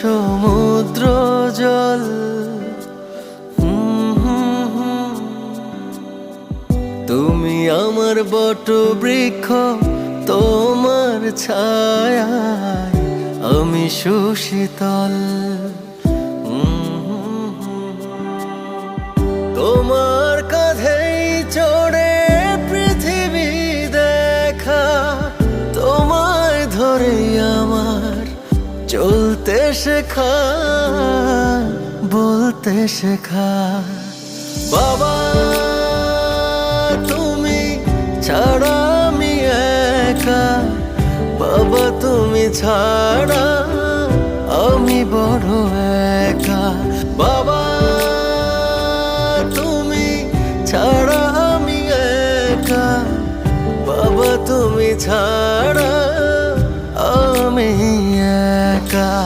সমুদ্র জল। তুমি আমার বট বৃক্ষ, তোমার ছায়ায় আমি সুশীতল। তোমার কাঁধেই চড়ে পৃথিবী দেখা, তোমায় ধরে আমার চলতে শেখা, বলতে শেখা। বাবা, তুমি ছাড়া আমি একা। বাবা, তুমি ছাড়া আমি বড় একা। বাবা, তুমি ছাড়া আমি একা। বাবা, তুমি ছাড়া আমি একা।